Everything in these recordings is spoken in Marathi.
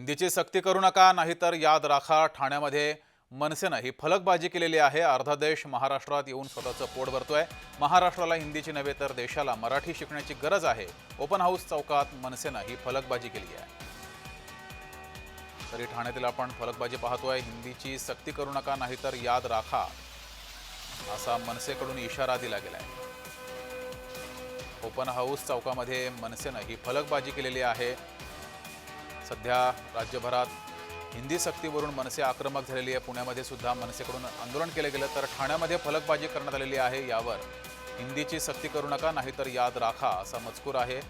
हिंदीची सक्ती करू नका नाहीतर याद राखा. ठाण्यामध्ये मनसेनं ही फलकबाजी केलेली आहे. अर्धा देश महाराष्ट्रात येऊन स्वतःचं पोट भरतोय. महाराष्ट्राला हिंदीची नव्हे तर देशाला मराठी शिकण्याची गरज आहे. ओपन हाऊस चौकात मनसेनं ही फलकबाजी केली आहे. तरी ठाण्यातील आपण फलकबाजी पाहतोय. हिंदीची सक्ती करू नका नाहीतर याद राखा असा मनसेकडून इशारा दिला गेलाय. ओपन हाऊस चौकामध्ये मनसेनं ही फलकबाजी केलेली आहे. सध्या राज्यभरात हिंदी सक्तीवरून मनसे आक्रमक झालेली आहे. पुण्यामध्ये सुद्धा मनसेकडून आंदोलन केलं गेलं तर ठाण्यामध्ये फलकबाजी करण्यात आलेली आहे. यावर हिंदीची सक्ती करू नका नाहीतर याद राखा असा मजकूर आहे.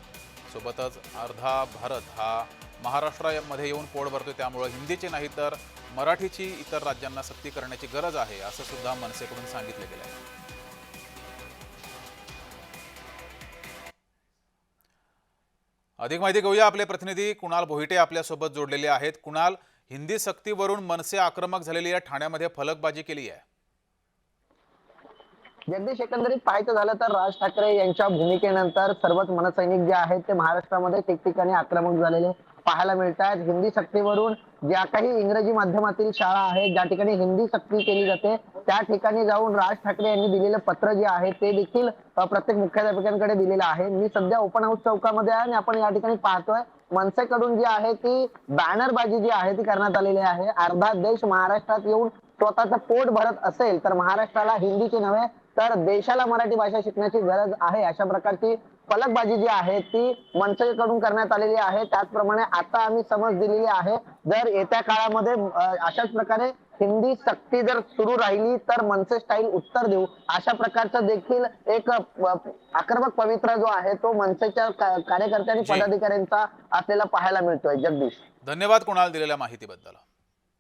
सोबतच अर्धा भारत हा महाराष्ट्रामध्ये येऊन पोट भरतो त्यामुळं हिंदीची नाही तर मराठीची इतर राज्यांना सक्ती करण्याची गरज आहे असं सुद्धा मनसेकडून सांगितलं गेलं आहे अधिक माहिती घेऊया आपले प्रतिनिधी. कुणाल भोईटे आपल्यासोबत जोडलेले आहेत. कुणाल हिंदी सक्तीवरून मनसे आक्रमक झालेली या ठाण्यामध्ये फलकबाजी केली आहे. जगदीश एकंदरीत पाहायचं झालं तर राज ठाकरे यांच्या भूमिकेनंतर सर्वच मनसैनिक जे आहेत ते महाराष्ट्रामध्ये ठिकठिकाणी आक्रमक झालेले पाहायला मिळत आहेत हिंदी सक्तीवरून ज्या काही इंग्रजी माध्यमातील शाळा आहेत ज्या ठिकाणी हिंदी सक्ती केली जाते त्या ठिकाणी जाऊन राज ठाकरे यांनी दिलेलं पत्र जे आहे ते देखील प्रत्येक मुख्याध्यापकांकडे दिलेलं आहे. मी सध्या ओपन हाऊस चौकामध्ये आहे आणि आपण या ठिकाणी पाहतोय मनसेकडून जी आहे ती बॅनरबाजी जी आहे ती करण्यात आलेली आहे. अर्धा देश महाराष्ट्रात येऊन स्वतःचं पोट भरत असेल तर महाराष्ट्राला हिंदीचे नव्हे तर देशाला मराठी भाषा शिकण्याची गरज आहे. अशा प्रकारची फलकबाजी जी आहे ती मनसेकडून करण्यात आलेली आहे. त्याचप्रमाणे आता आम्ही समज दिलेली आहे. जर येत्या काळामध्ये अशाच प्रकारे हिंदी सक्ती जर सुरू राहिली तर मनसे स्टाईल उत्तर देऊ. अशा प्रकारचं देखील एक आक्रमक पवित्रा जो आहे तो मनसेच्या का- कार्यकर्ते आणि जी. पदाधिकाऱ्यांचा असलेला पाहायला मिळतोय. जगदीश. धन्यवाद कुणाल दिलेल्या माहितीबद्दल.